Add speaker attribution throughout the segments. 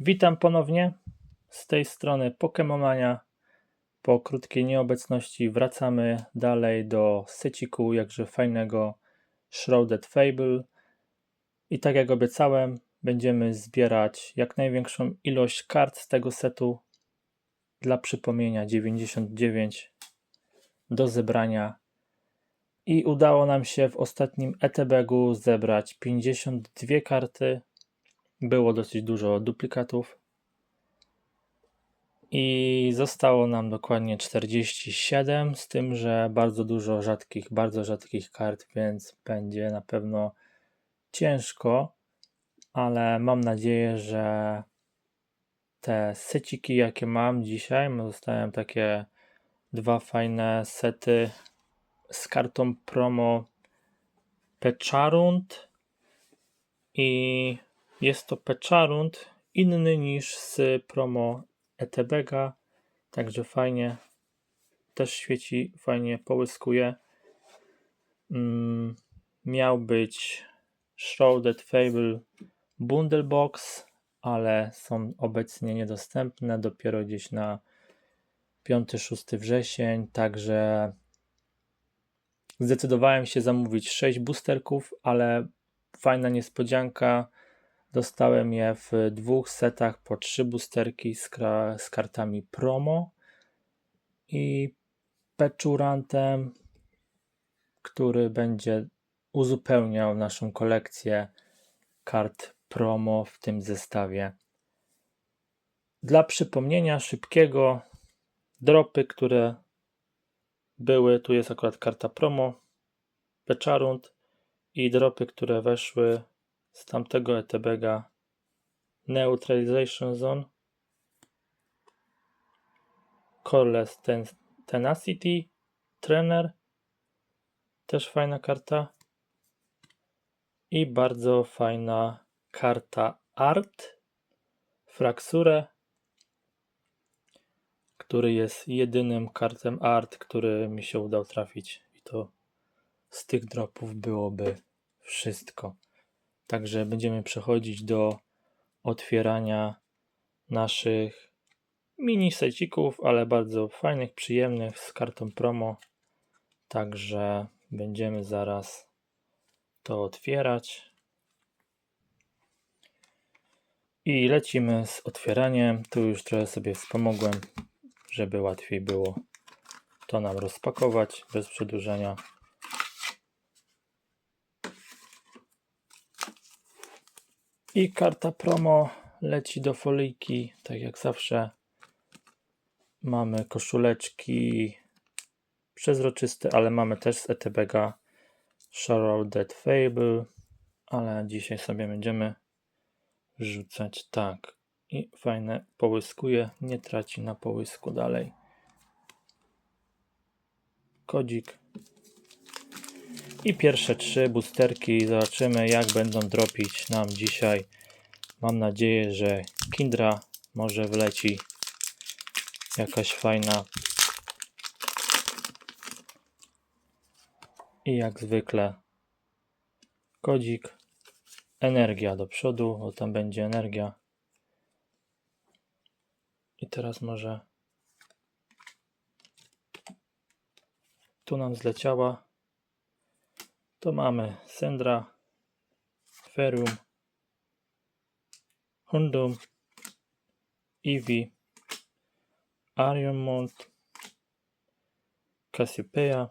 Speaker 1: Witam ponownie z tej strony Pokemomania. Po krótkiej nieobecności wracamy dalej do seciku jakże fajnego Shrouded Fable. I tak jak obiecałem, będziemy zbierać jak największą ilość kart z tego setu. Dla przypomnienia 99 do zebrania. I udało nam się w ostatnim ETB-gu zebrać 52 karty. Było dosyć dużo duplikatów. I zostało nam dokładnie 47, z tym, że bardzo dużo rzadkich, bardzo rzadkich kart, więc będzie na pewno ciężko, ale mam nadzieję, że te seciki, jakie mam dzisiaj, dostałem takie dwa fajne sety z kartą promo Peczarunt i jest to Peczarunt inny niż z promo Etebega, także fajnie też świeci, fajnie połyskuje. Mm, miał być Shrouded Fable Bundle Box, ale są obecnie niedostępne dopiero gdzieś na 5-6 wrzesień, także zdecydowałem się zamówić 6 boosterków, ale fajna niespodzianka. Dostałem je w dwóch setach po 3 boosterki z, z kartami promo i Peczurantem, który będzie uzupełniał naszą kolekcję kart promo w tym zestawie. Dla przypomnienia szybkiego, dropy, które były, tu jest akurat karta promo, Peczarunt i dropy, które weszły z tamtego ETBega Neutralization Zone, Coreless Ten Tenacity, Trainer, też fajna karta. I bardzo fajna karta Art, Fraxure, który jest jedynym kartem Art, który mi się udał trafić. I to z tych dropów byłoby wszystko. Także będziemy przechodzić do otwierania naszych mini secików, ale bardzo fajnych, przyjemnych z kartą promo. Także będziemy zaraz to otwierać. I lecimy z otwieraniem. Tu już trochę sobie wspomogłem, żeby łatwiej było to nam rozpakować bez przedłużenia. I karta promo leci do folijki, tak jak zawsze. Mamy koszuleczki przezroczyste, ale mamy też z ETBega Shrouded Fable, ale dzisiaj sobie będziemy rzucać tak. I fajne połyskuje, nie traci na połysku dalej. Kodzik. I pierwsze trzy boosterki. Zobaczymy, jak będą dropić nam dzisiaj. Mam nadzieję, że Kindra może wleci jakaś fajna. I jak zwykle kodzik. Energia do przodu, bo tam będzie energia. I teraz może tu nam zleciała. To mamy Sendra, Ferium, Hundum, Eevee, Arianmont, Cassiopeia,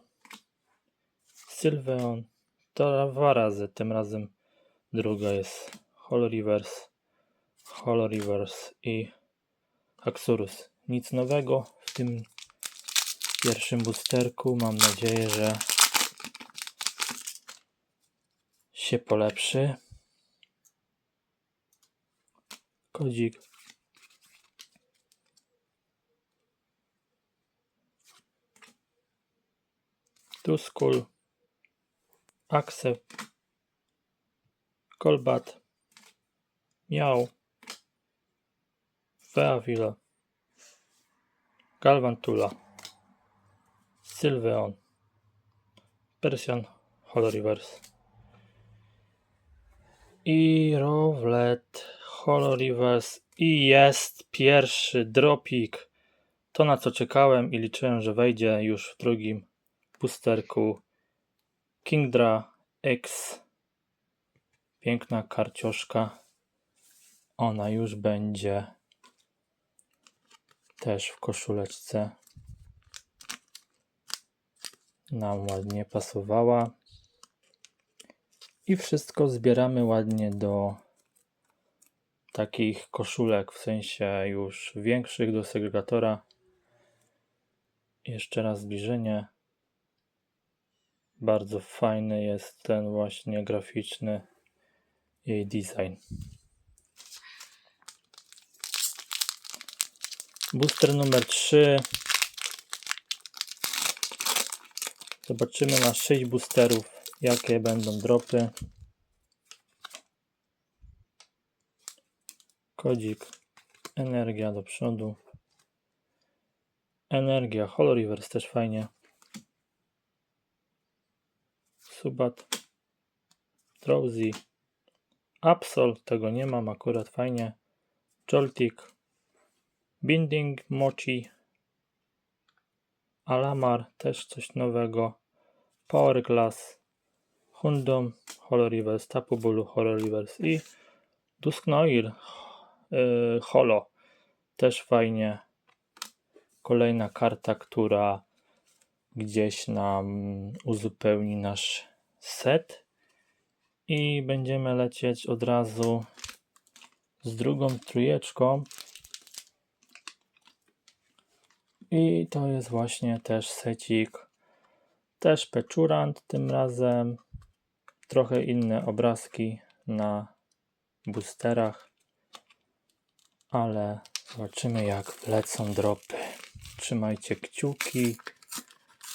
Speaker 1: Sylveon. To dwa razy, tym razem druga jest Holorivers, Holorivers i Axurus. Nic nowego w tym pierwszym boosterku. Mam nadzieję, że się polepszy. Kodzik. Tuskul. Accept. Kolbat. Miał. Feavila. Galvantula. Sylveon. Persian Holorivers. I Rowlet Holo Reverse i jest pierwszy dropik. To na co czekałem i liczyłem, że wejdzie już w drugim boosterku Kingdra X. Piękna karcioszka. Ona już będzie też w koszuleczce. Nam ładnie pasowała. I wszystko zbieramy ładnie do takich koszulek, w sensie już większych do segregatora. Jeszcze raz zbliżenie. Bardzo fajny jest ten właśnie graficzny jej design. Booster numer 3. Zobaczymy na 6 boosterów, jakie będą dropy. Kodzik, energia do przodu. Energia, Reverse też fajnie. Subat, Drowsy, Absol, tego nie mam akurat fajnie. Joltik, Binding, Mochi, Alamar, też coś nowego. Power Glass, Hundom, Holo Reverse, Tapu Bulu, Holo Reverse i Dusknoir, yy, Holo, też fajnie. Kolejna karta, która gdzieś nam uzupełni nasz set. I będziemy lecieć od razu z drugą trójeczką. I to jest właśnie też secik. Też Peczurant tym razem. Trochę inne obrazki na boosterach. Ale zobaczymy jak lecą dropy. Trzymajcie kciuki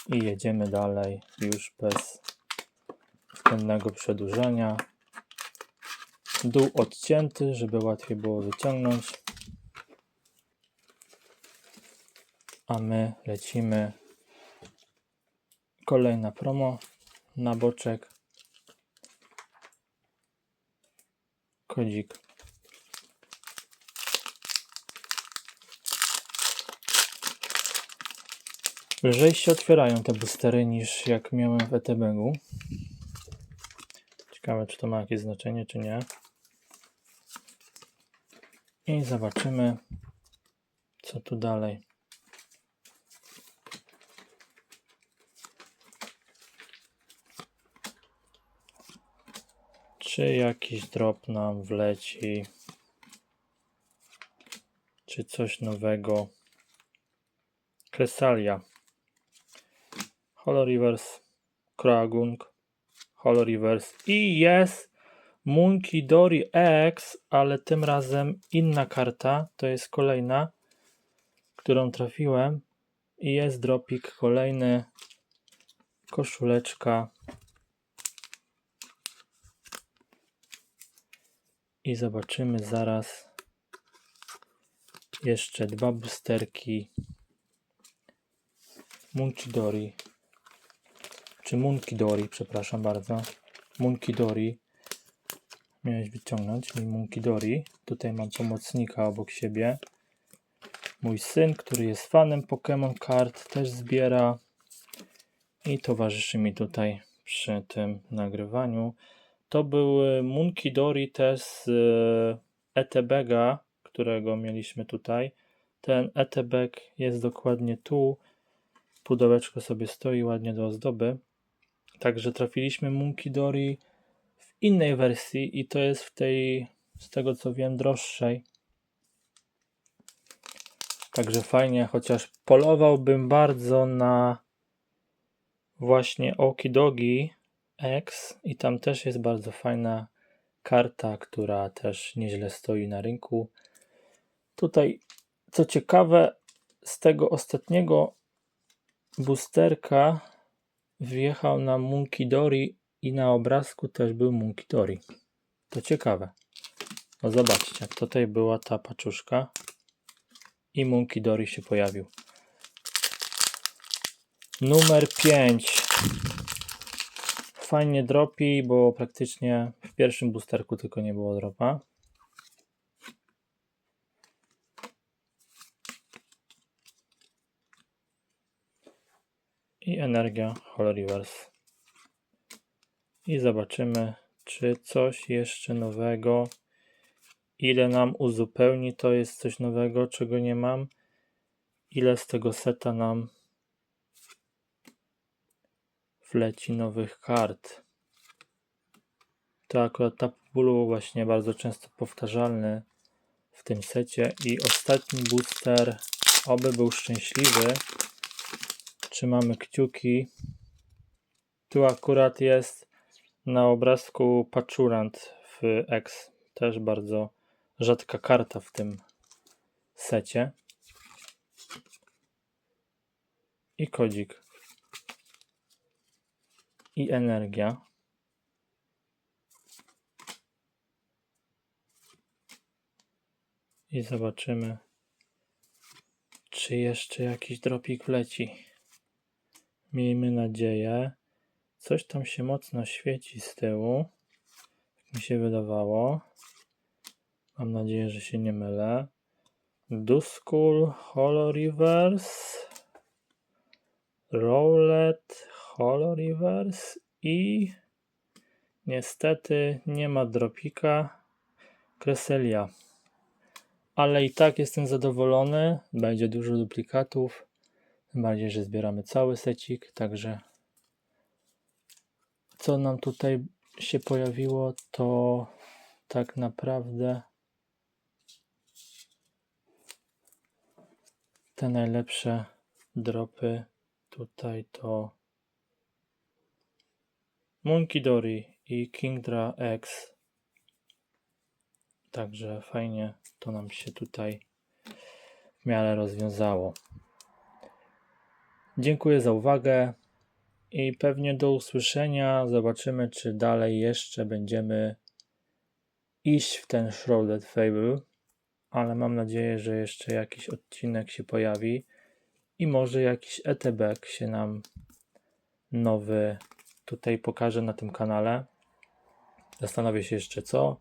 Speaker 1: i jedziemy dalej już bez zbędnego przedłużania. Dół odcięty, żeby łatwiej było wyciągnąć. A my lecimy. Kolejna promo na boczek. Kodzik. Lżej się otwierają te boostery niż jak miałem w ETB-u. Ciekawe, czy to ma jakieś znaczenie, czy nie. I zobaczymy, co tu dalej. Czy jakiś drop nam wleci? Czy coś nowego? Kresalia. Holo Reverse. Kragung. Holo Reverse. I jest Monkey Dory X, ale tym razem inna karta. To jest kolejna, którą trafiłem. I jest dropik kolejny. Koszuleczka. I zobaczymy zaraz jeszcze dwa boosterki Munkidori. Czy Munkidori, przepraszam bardzo. Munkidori. Miałeś wyciągnąć mi Munkidori. Tutaj mam pomocnika obok siebie. Mój syn, który jest fanem Pokémon Card też zbiera. I towarzyszy mi tutaj przy tym nagrywaniu to był e, Munkidori też z e, Etebega, którego mieliśmy tutaj. Ten Etebeg jest dokładnie tu. Pudełeczko sobie stoi ładnie do ozdoby. Także trafiliśmy Munkidori w innej wersji i to jest w tej, z tego co wiem, droższej. Także fajnie, chociaż polowałbym bardzo na właśnie Okidogi, X i tam też jest bardzo fajna karta, która też nieźle stoi na rynku. Tutaj, co ciekawe, z tego ostatniego boosterka wjechał na Munkidori i na obrazku też był Munkidori. To ciekawe. No zobaczcie, tutaj była ta paczuszka i Munkidori się pojawił. Numer 5 fajnie dropi, bo praktycznie w pierwszym boosterku tylko nie było dropa. I energia Holo Reverse. I zobaczymy, czy coś jeszcze nowego, ile nam uzupełni, to jest coś nowego, czego nie mam, ile z tego seta nam wleci nowych kart. To akurat Tap Bulu właśnie bardzo często powtarzalny w tym secie i ostatni booster, oby był szczęśliwy. Trzymamy kciuki. Tu akurat jest na obrazku Pachurant w X. Też bardzo rzadka karta w tym secie. I kodzik. I energia. I zobaczymy, czy jeszcze jakiś dropik wleci. Miejmy nadzieję. Coś tam się mocno świeci z tyłu. Jak mi się wydawało. Mam nadzieję, że się nie mylę. Duskull, Holo Reverse, Rowlet, Holo Reverse i niestety nie ma dropika Kreselia. Ale i tak jestem zadowolony. Będzie dużo duplikatów. Tym bardziej, że zbieramy cały secik, także co nam tutaj się pojawiło, to tak naprawdę te najlepsze dropy tutaj to Monkey Dory i Kingdra X. Także fajnie to nam się tutaj w miarę rozwiązało. Dziękuję za uwagę i pewnie do usłyszenia. Zobaczymy, czy dalej jeszcze będziemy iść w ten Shrouded Fable, ale mam nadzieję, że jeszcze jakiś odcinek się pojawi i może jakiś ETB się nam nowy tutaj pokaże na tym kanale. Zastanowię się jeszcze co.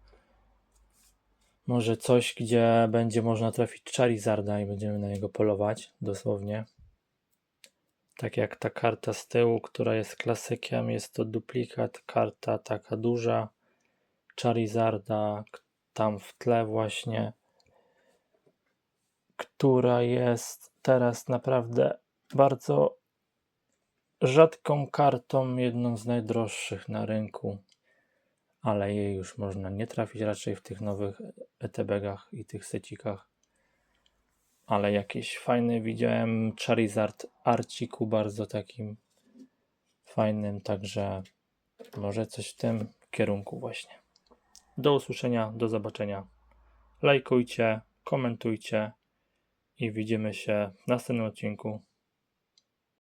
Speaker 1: Może coś, gdzie będzie można trafić Charizarda i będziemy na niego polować, dosłownie. Tak jak ta karta z tyłu, która jest klasykiem, jest to duplikat, karta taka duża, Charizarda, tam w tle właśnie, która jest teraz naprawdę bardzo rzadką kartą, jedną z najdroższych na rynku, ale jej już można nie trafić raczej w tych nowych ETB-gach i tych secikach. Ale jakieś fajne widziałem Charizard Arciku bardzo takim fajnym, także może coś w tym kierunku właśnie. Do usłyszenia, do zobaczenia. Lajkujcie, komentujcie i widzimy się w następnym odcinku.